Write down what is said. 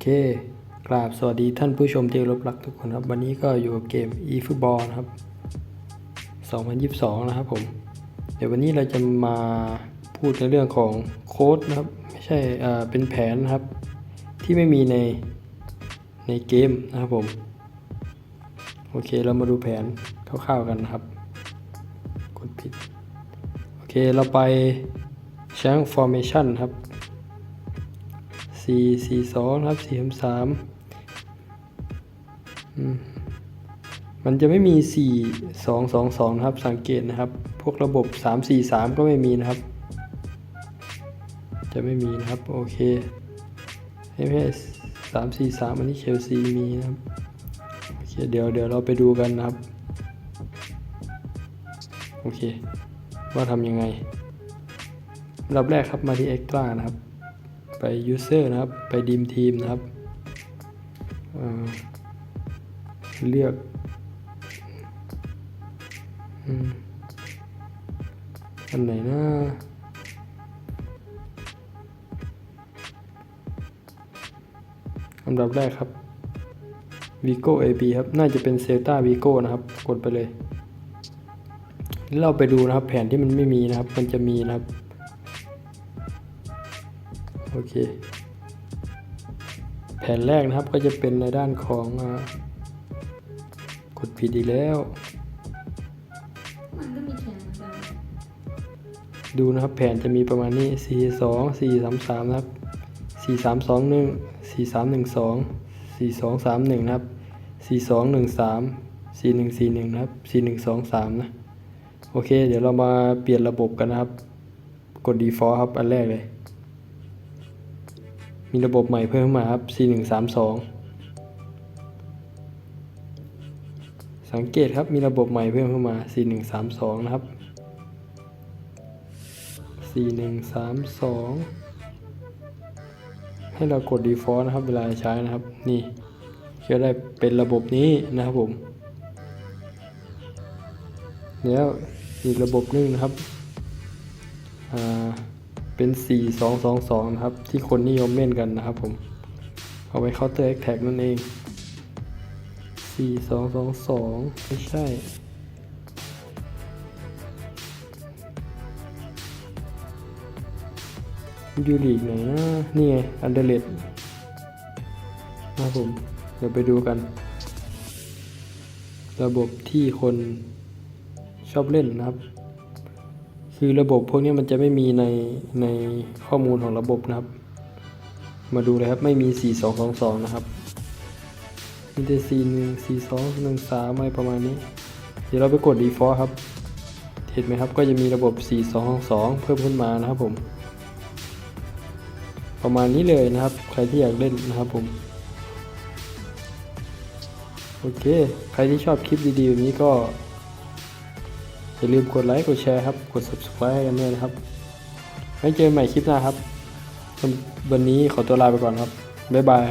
เค กราบสวัสดีท่านผู้ชมที่เคารบรักทุกคนครับ วันนี้ก็อยู่กับเกม eFootball นะครับ 2022 นะครับผม เดี๋ยววันนี้เราจะมาพูดในเรื่องของโค้ดนะครับ ไม่ใช่เอ่อเป็นแผนนะครับ ที่ไม่มีในในเกมนะครับผม โอเคเรามาดูแผนคร่าวๆกันนะครับกดผิด โอเคเราไปช้าง formation ครับ สี่สี่สองครับสี่สามมันจะไม่มีสี่สองสองสองนะครับ สังเกตนะครับ พวกระบบสามสี่สามก็ไม่มีนะครับ จะไม่มีนะครับ โอเคให้แค่สามสี่สามอันนี้เชลซีมีนะครับโอเคเดี๋ยวเดี๋ยวเราไปดูกันนะครับ โอเค ว่าทำยังไงอับแรกครับมาที่ Extra นะครับ ไป User นะครับ ไปดีมทีมนะครับเเลือกอันไหนนะอันดับแรกครับ Vigo AB ครับ น่าจะเป็น Celta Vigo นะครับ กดไปเลย เราไปดูนะครับ แผนที่มันไม่มีนะครับ มันจะมีนะครับ โอเค แผนแรกนะครับก็จะเป็นในด้านของอากดผิดอีกแล้ว มันก็มีแขนเหมือนกันดูนะครับแผนจะมีประมาณนี้ 4 2 4 3 3นะครับ 4 3 2 1 4 3 1 2 4 2 3 1นะครับ 4 2 1 3 4 1 4 1นะครับ 4 1 2 3 นะ โอเค เดี๋ยวเรามาเปลี่ยนระบบกันนะครับ กด default ครับ อันแรกเลย มีระบบใหม่เพิ่มมาครับ4132 สังเกตครับมีระบบใหม่เพิ่มเข้ามา4132 นะครับ4132 ให้เรากด default นะครับ เวลาใช้นะครับ นี่ก็ได้เป็นระบบนี้นะครับผม แล้วอีกระบบนึงนะครับ อ่า เป็น 4222 นะครับ ที่คนนิยมเล่นกันนะครับผม เอาไว้ counter attack นั่นเอง 4222 ไม่ใช่ยูลีกไหนนะนี่ไง อันเดเลดนะครับผม เดี๋ยวไปดูกัน ระบบที่คนชอบเล่นนะครับ คือระบบพวกนี้มันจะไม่มีในในข้อมูลของระบบนะครับ มาดูเลยครับไม่มี 4222 นะครับมีแต่41 42 13อะไรประมาณนี้ เดี๋ยวเราไปกด default ครับ เห็นไหมครับก็จะมีระบบ 4222 เพิ่มขึ้นมานะครับผม ประมาณนี้เลยนะครับ ใครที่อยากเล่นนะครับผมโอเค ใครที่ชอบคลิปดีๆแบบนี้ก็ อย่าลืมกดไลค์กดแชร์ครับ กด subscribe กันด้วยนะครับ ไว้เจอกันใหม่คลิปหน้าครับ วันนี้ขอตัวลาไปก่อนครับ บ๊ายบาย